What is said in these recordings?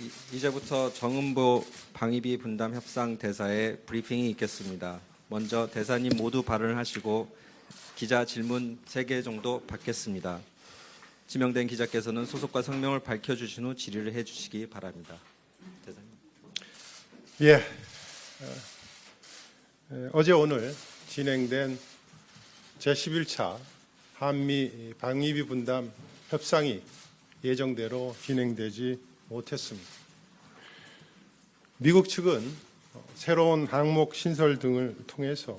이- 이제부터 정은보 방위비 분담 협상 대사의 브리핑이 있겠습니다. 먼저 대사님 모두 발언을 하시고 기자 질문 3개 정도 받겠습니다. 지명된 기자께서는 소속과 성명을 밝혀주신 후 질의를 해주시기 바랍니다. 대사님. 예. 어, 에, 어제 오늘 진행된 제11차 한미 방위비 분담 협상이 예정대로 진행되지 못했습니다. 미국 측은 어, 새로운 항목 신설 등을 통해서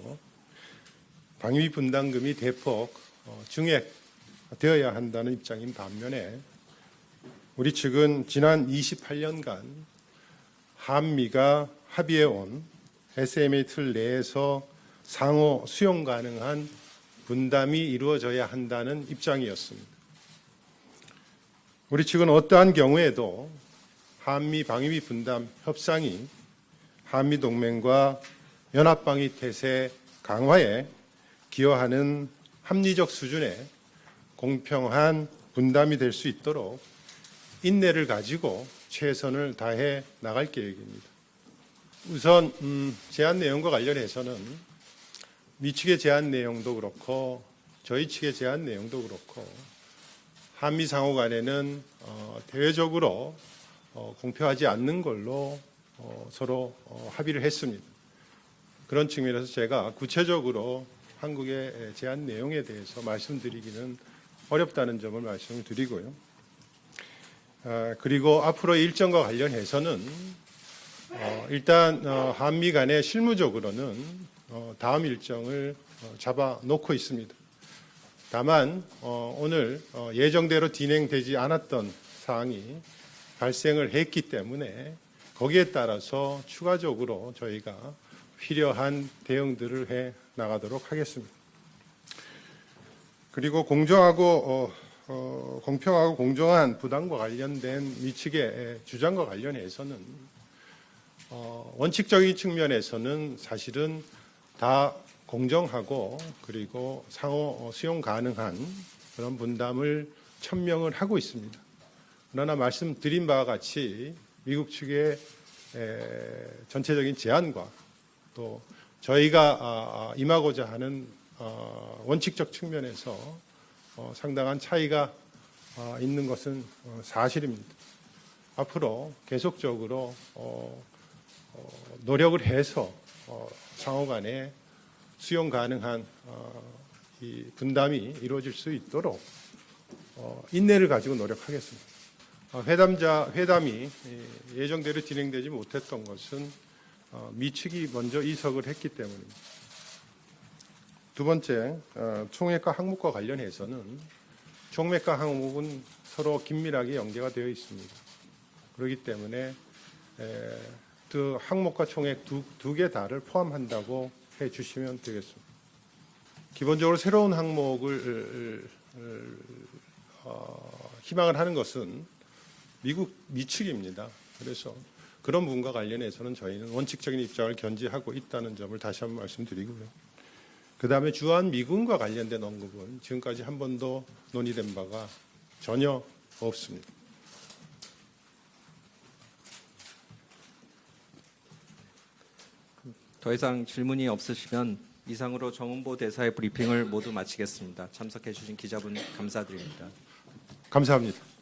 방위비 분담금이 대폭 어, 증액되어야 한다는 입장인 반면에 우리 측은 지난 28년간 한미가 합의해 온 SMA 틀 내에서 상호 수용 가능한 분담이 이루어져야 한다는 입장이었습니다. 우리 측은 어떠한 경우에도 한미 방위비 분담 협상이 한미 동맹과 연합 방위 태세 강화에 기여하는 합리적 수준의 공평한 분담이 될 수 있도록 인내를 가지고 최선을 다해 나갈 계획입니다. 우선 음, 제안 내용과 관련해서는 미 측의 제안 내용도 그렇고 저희 측의 제안 내용도 그렇고 한미 상호 간에는 어, 대외적으로 어, 공표하지 않는 걸로 어, 서로 어, 합의를 했습니다. 그런 측면에서 제가 구체적으로 한국의 제안 내용에 대해서 말씀드리기는 어렵다는 점을 말씀을 드리고요. 아, 그리고 앞으로 일정과 관련해서는 어, 일단 어, 한미 간에 실무적으로는 어, 다음 일정을 어, 잡아 놓고 있습니다. 다만 어, 오늘 어, 예정대로 진행되지 않았던 사항이 발생을 했기 때문에 거기에 따라서 추가적으로 저희가 필요한 대응들을 해 나가도록 하겠습니다. 그리고 공정하고 어, 어, 공평하고 공정한 부담과 관련된 미 측의 주장과 관련해서는 어, 원칙적인 측면에서는 사실은 다 공정하고 그리고 상호 어, 수용 가능한 그런 분담을 천명을 하고 있습니다. 그러나 말씀드린 바와 같이 미국 측의 에, 전체적인 제안과 또 저희가 아, 아, 임하고자 하는 어, 원칙적 측면에서 어, 상당한 차이가 어, 있는 것은 어, 사실입니다. 앞으로 계속적으로 노력을 해서 어, 상호 간에 수용 가능한 어, 이 분담이 이루어질 수 있도록 어, 인내를 가지고 노력하겠습니다. 어, 회담자 회담이 예, 예정대로 진행되지 못했던 것은 어, 미 측이 먼저 이석을 했기 때문입니다. 두 번째, 어, 총액과 항목과 관련해서는 총액과 항목은 서로 긴밀하게 연계가 되어 있습니다. 그렇기 때문에 에, 그 항목과 총액 두, 두개 다를 포함한다고 해 주시면 되겠습니다. 기본적으로 새로운 항목을 어, 희망을 하는 것은 미국 미측입니다. 그래서 그런 부분과 관련해서는 저희는 원칙적인 입장을 견지하고 있다는 점을 다시 한번 말씀드리고요. 그 다음에 주한 미군과 관련된 언급은 지금까지 한 번도 논의된 바가 전혀 없습니다. 더 이상 질문이 없으시면 이상으로 정은보 대사의 브리핑을 모두 마치겠습니다. 참석해 주신 기자분 감사드립니다. 감사합니다.